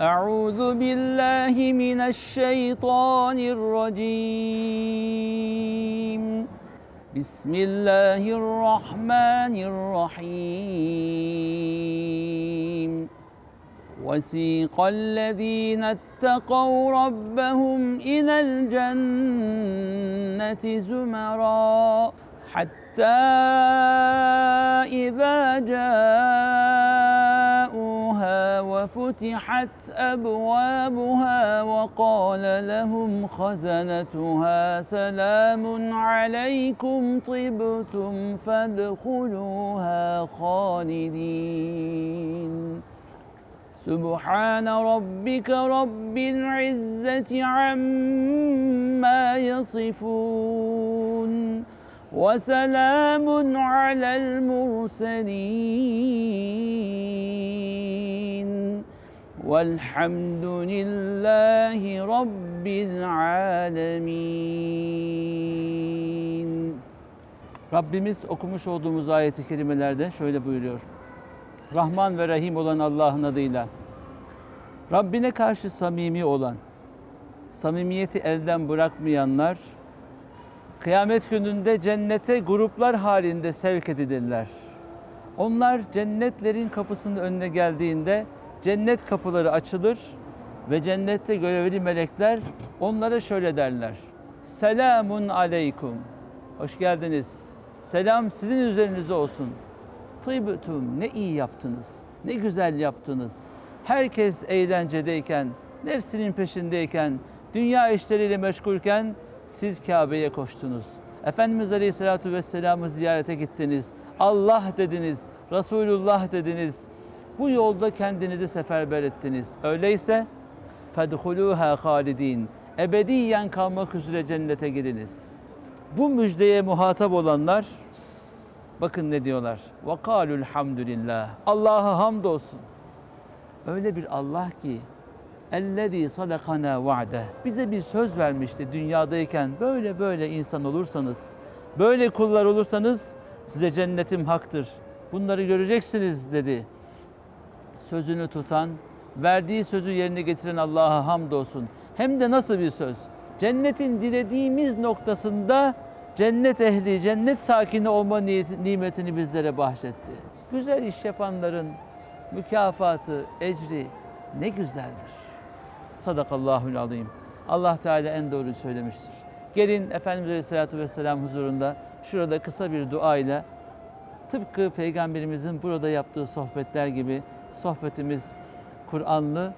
أعوذ بالله من الشيطان الرجيم. بسم الله الرحمن الرحيم. وسيق الذين اتقوا ربهم إلى الجنة زمرا حتى إذا جاءوها وفتحت أبوابها وقال لهم خزنتها سلام عليكم طبتم فادخلوها خالدين. سبحان ربك رب العزة عما يصفون وسلام على المرسلين. والحمد لله رب العالمين Rabbimiz okumuş olduğumuz ayeti kerimelerde şöyle buyuruyor. Rahman ve Rahim olan Allah'ın adıyla. Rabbine karşı samimi olan, samimiyeti elden bırakmayanlar, kıyamet gününde cennete gruplar halinde sevk edilirler. Onlar cennetlerin kapısının önüne geldiğinde cennet kapıları açılır ve cennette görevli melekler onlara şöyle derler. Selamun aleykum. Hoş geldiniz. Selam sizin üzerinize olsun. Tıybütüm ne iyi yaptınız, ne güzel yaptınız. Herkes eğlencedeyken, nefsinin peşindeyken, dünya işleriyle meşgulken siz Kabe'ye koştunuz. Efendimiz Aleyhisselatü Vesselam'ı ziyarete gittiniz. Allah dediniz, Resulullah dediniz. Bu yolda kendinizi seferber ettiniz. Öyleyse fedhuluha halidin. Ebediyen kalmak üzere cennete giriniz. Bu müjdeye muhatap olanlar bakın ne diyorlar. Ve kalul hamdülillah. Allah'a hamdolsun. Öyle bir Allah ki ellezî sadakana va'de. Bize bir söz vermişti dünyadayken böyle böyle insan olursanız, böyle kullar olursanız size cennetim haktır. Bunları göreceksiniz dedi. Sözünü tutan, verdiği sözü yerine getiren Allah'a hamdolsun. Hem de nasıl bir söz? Cennetin dilediğimiz noktasında cennet ehli, cennet sakini olma nimetini bizlere bahşetti. Güzel iş yapanların mükafatı, ecri ne güzeldir. Sadakallahul azim. Allah Teala en doğruyu söylemiştir. Gelin Efendimiz Aleyhisselatü Vesselam huzurunda şurada kısa bir dua ile tıpkı Peygamberimizin burada yaptığı sohbetler gibi sohbetimiz Kur'anlı,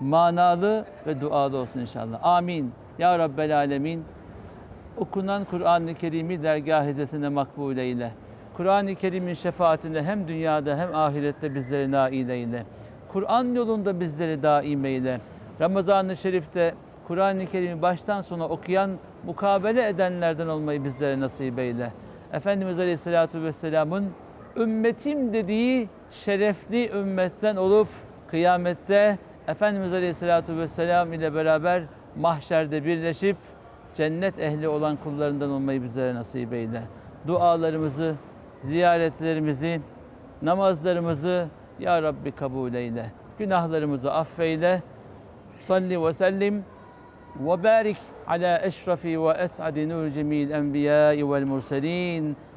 manalı ve dualı olsun inşallah. Amin. Ya Rabbel Alemin okunan Kur'an-ı Kerim'i dergah hizmetine makbul eyle. Kur'an-ı Kerim'in şefaatinde hem dünyada hem ahirette bizleri nail eyle. Kur'an yolunda bizleri daim eyle. Ramazan-ı Şerif'te Kur'an-ı Kerim'i baştan sona okuyan, mukabele edenlerden olmayı bizlere nasip eyle. Efendimiz Aleyhisselatü Vesselam'ın ümmetim dediği şerefli ümmetten olup kıyamette Efendimiz Aleyhisselatü Vesselam ile beraber mahşerde birleşip cennet ehli olan kullarından olmayı bizlere nasip eyle. Dualarımızı, ziyaretlerimizi, namazlarımızı Ya Rabbi kabul eyle. Günahlarımızı affeyle. Salli ve sellim ve barik ala eşrafi ve es'adi nur cemil enbiya'i vel murselin